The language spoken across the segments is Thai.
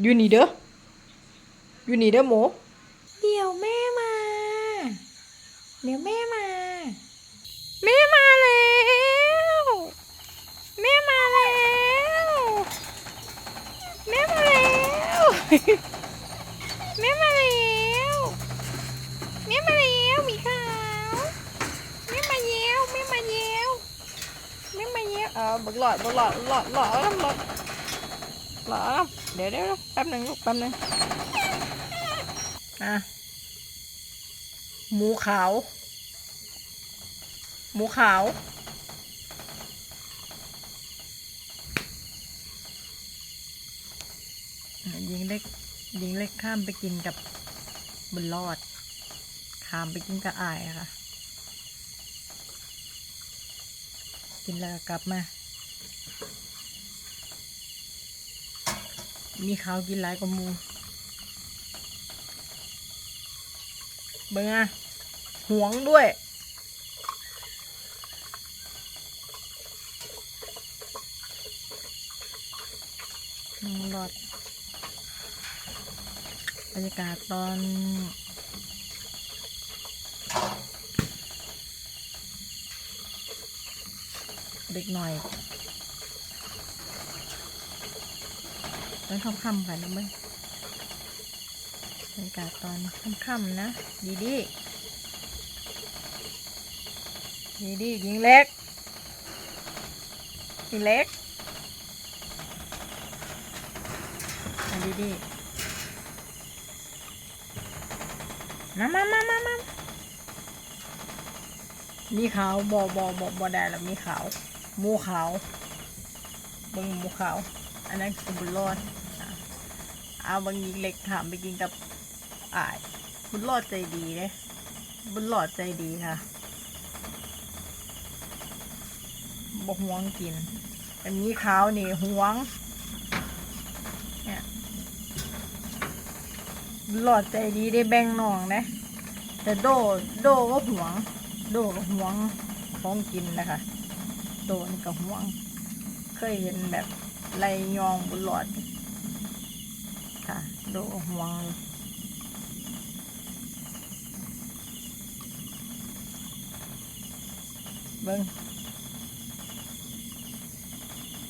อยู่นี่เด้ออยู่นี่เด้อหมูเดี๋ยวแม่มา เดี๋ยวแม่มา แม่มาแล้ว แม่มาแล้ว แม่มาแล้ว แม่มาแล้วแม่มาแล้วหมีขาวแม่มาแล้วแม่มาแล้วแม่มาแล้วเออบักหลอดบักหลอดหลอดหลอดหลอด หลอดหลอดเดี๋ยวเดี๋ยวแป๊บหนึ่งลูกแป๊บหนึ่งอะหมูขาว หมูขาว ยิงเล็กยิงเล็กข้ามไปกินกับบุญรอด ข้ามไปกินกับอายอะค่ะ กินแล้วกลับมา มีข้าวกินหลายกว่ามูเบิ่งอะหวงด้วยน้องรอดบรรยากาศตอนเด็กหน่อย อนค่ำๆกันนะมั้ยบรรยากาศตอนค่ำๆนะ ดีดีดีดียิงเล็กยิงเล็กดีดีมามามามามามีขาวบอบอบอบอได้แล้วมีขาวหมูขาวเบิ้งหมูขาว อันนั้นคือบุญรอด เอาบางยิงเล็กถามไปกินกับอ้ายบุญรอดใจดีเลยบุญรอดใจดีค่ะบกหวงกิน อันนี้ขาวนี่หวง เนี่ยหลอดใจดีได้แบ่งน้องนะ แต่โดโดก็หวง โดก็หวงของกินนะคะ โดนกับหวง เคยเห็นแบบไรยองบุญหลอด ดก็หวงเบิ้ง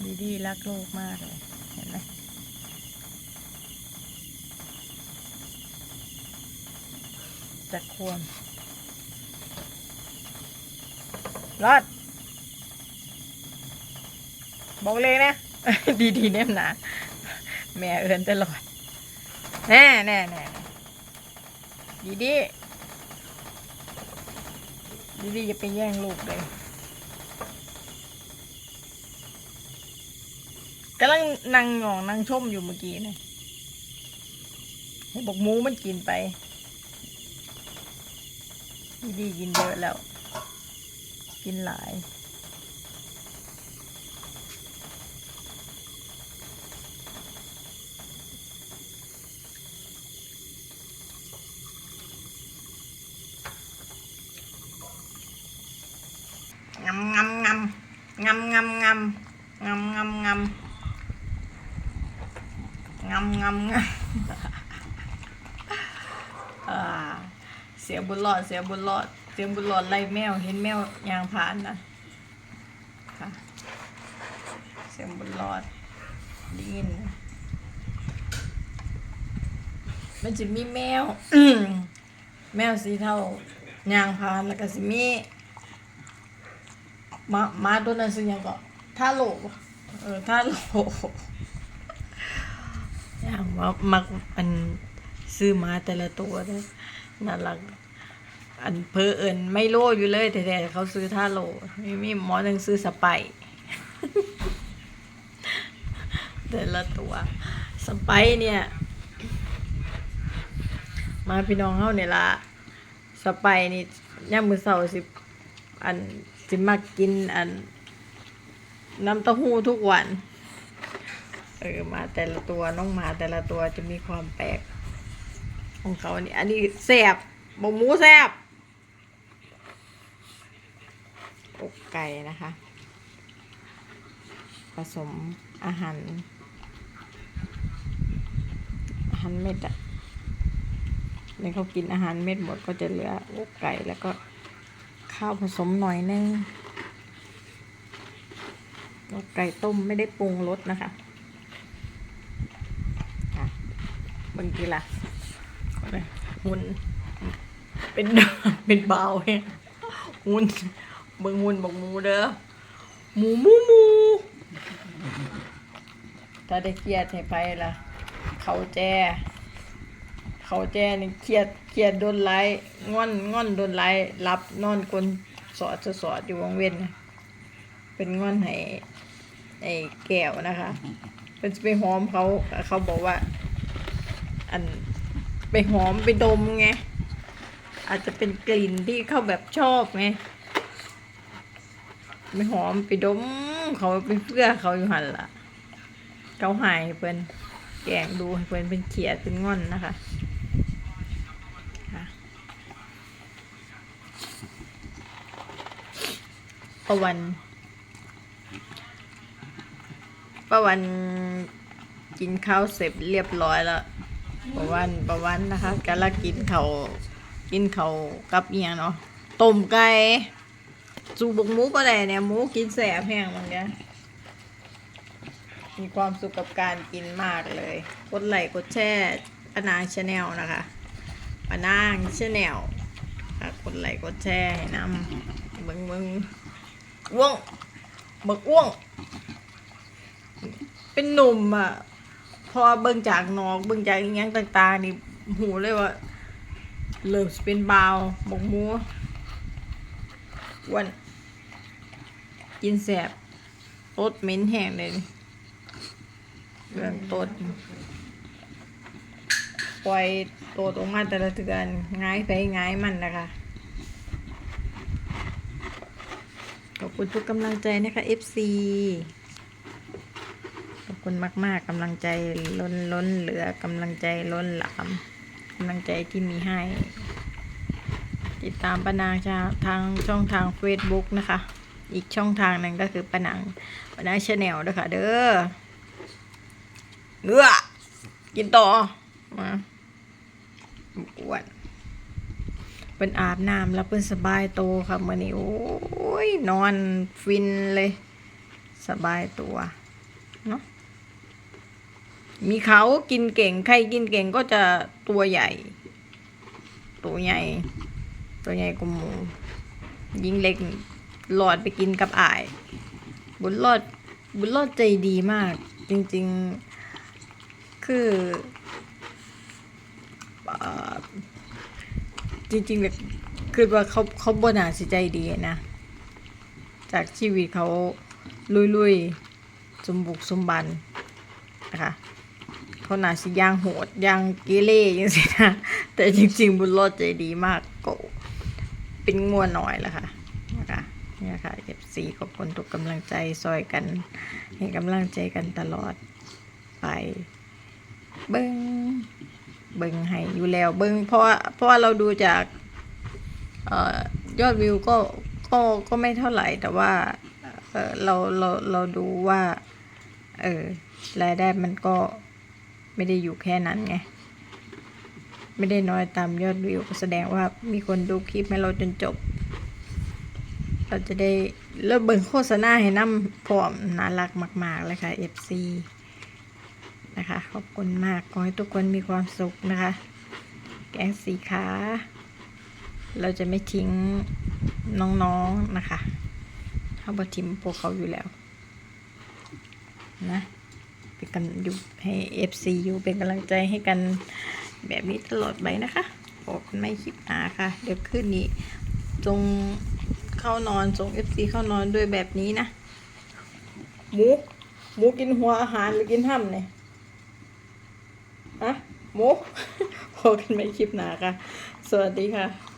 ดีดีรักโลกมากเลย เห็นไหมจะควรรอด บอกเลยนะ ดีดีๆเนี่ยนะแม่เอินตลอด แน่แน่แน่ดีดีดีดีอย่าไปแย่งลูกเลยกำลังนั่งหงองนั่งชมอยู่เมื่อกี้เนี่ยบอกหมูมันกินไป ดีดีกินเยอะแล้ว กินหลาย เสียบุญรอด เสียบุญรอด เสียบุญรอดไล่แมว เห็นแมวยางผ่านนะค่ะ เสียบุญรอดได้ยินนะมันจะมีแมว แมวสีเทายางผ่านแล้วก็สิมีมามาตัวนั้นสิยังก็ท่าโหลเออท่าโหล อย่างว่ามักอันซื้อมาแต่ละตัวเด้อน่ารัก อันเพอเอิญไม่โลอยู่เลยแต่แต่เขาซื้อท่าโลมีมีหมอหนึ่งซื้อสไปแต่ละตัวสไปเนี่ย มาพี่น้องเฮาเนี่ยละสไปนี่ย่ามือเสาสิอันสิมากินอันน้ำเต้าหู้ทุกวัน เออมาแต่ละตัวน้องหมาแต่ละตัวจะมีความแปลก ของเขานี่อันนี้แซ่บบกหมูแซ่บอกไก่นะคะ ผสมอาหาร อาหารเม็ดอะนี่เขากินอาหารเม็ดหมดก็จะเหลืออกไก่แล้วก็ข้าวผสมหน่อยนึงอกไก่ต้มไม่ได้ปรุงรสนะคะ บางทีล่ะหุ่นเป็นเป็นเบาเองหุ่นเบิ่งหุ่นบอกหมูเด้อหมูหมูหมูถ้าได้เครียดให้ไปล่ะ เขาแจเขาแจนี่เครียดเครียดโดนไล่งอนงอนโดนไล่รับนอนกลนสอดจะสอดอยู่วงเว้นน่ะเป็นงอนให้ไอ้แก้วนะคะเป็นไปหอมเขาเขาบอกว่า อันไปหอมไปดมไง อาจจะเป็นกลิ่นที่เขาแบบชอบไงไปหอมไปดม เขาไปเพื่อเขาอยู่หันละเขาหายเพิ่นแกงดูเพิ่นเป็นเขียดเป็นง่อนนะคะค่ะประวันประวันกินข้าวเสร็จเรียบร้อยแล้ว ประวันประวันนะคะกำลังกินเขากินเขากับเอียงเนาะต้มไก่จูบกหมูก็ได้เนี่ยหมูกินแสบแห้งเหมือนกันมีความสุขกับการกินมากเลย กดไลค์กดแชร์ปนางชาแนลนะคะปนางชาแนลกดไลค์กดแชร์ให้นำเบิงเบิงว่วงบักว่วง เป็นหนุ่มอะ พอเบิ่งจากนอกเบิ่งจากอหยังต่างๆ นี่หูเลยว่าเริ่มสิเป็นบาวบกมูอ้วันกินแสบรสเหม็นแห้งเลยเรื่องต้นปล่อยโตตรงมาแต่ละเดือนง่ายไปง่ายมันนะคะขอบคุณทุกกำลังใจนะคะ FC คุณมากๆกำลังใจล้นล้นเหลือกำลังใจล้นหลามกำลังใจที่มีให้ ติดตามปานางชาทางช่องทาง Facebook นะคะ อีกช่องทางหนึ่งก็คือปานางปานางชาแนลด้วยค่ะ เด้อเงือกินต่อมาอวนเป็นอาบน้ำแล้วเป็นสบายโตวค่ะมื่อนี้โอ้ยนอนฟินเลย สบายตัวเนาะ มีเขากินเก่ง ใครกินเก่งก็จะตัวใหญ่ ตัวใหญ่ ตัวใหญ่กว่าหมูยิงเล็กหลอดไปกินกับอาย บุญรอด บุญรอดใจดีมาก จริง ๆ คือจริงๆแบบคือว่าเขาเขาบนาสิใจดีนะ จากชีวิตเขาลุยๆ สมบุกสมบันนะคะ เขาหนาสิย่างโหดย่างเกเรอย่างสินะแต่จริง ๆ บุญรอดใจดีมากก็เป็นงัวน้อยแหละค่ะนะคะเนี่ยค่ะเอฟซีขอบคุณทุกกำลังใจซอยกัน ให้กำลังใจกันตลอดไป เบิ้งเบิ้งให้อยู่แล้ว เบิ้งเพราะว่าเพราะว่าเราดูจากออยอดวิวก็ก็ก็ไม่เท่าไหร่แต่ว่าเเราเราเราดูว่า เออรายได้มันก็ ไม่ได้อยู่แค่นั้นไง ไม่ได้น้อยตามยอดวิวก็แสดงว่ามีคนดูคลิปให้เราจนจบ เราจะได้เริ่มเบิ่งโฆษณาให้น้ำพร้อมน่ารักมาก ๆ เลยค่ะ FC นะคะ ขอบคุณมาก ขอให้ทุกคนมีความสุขนะคะ แกงสีขา เราจะไม่ทิ้งน้องๆนะคะถ้าบอทิมพวกเขาอยู่แล้ว นะ เป็นกันอยู่ให้ FC อยู่เป็นกำลังใจให้กันแบบนี้ตลอดไปนะคะพบกันไม่คลิปหนาค่ะ เดี๋ยวคืนนี้จงเข้านอนส่ง FC เข้านอนด้วยแบบนี้นะหมูหมูกินหัวอาหารหรือกินห้ำเนี่ยอะหมูพบกันไม่คลิปหนาค่ะ สวัสดีค่ะ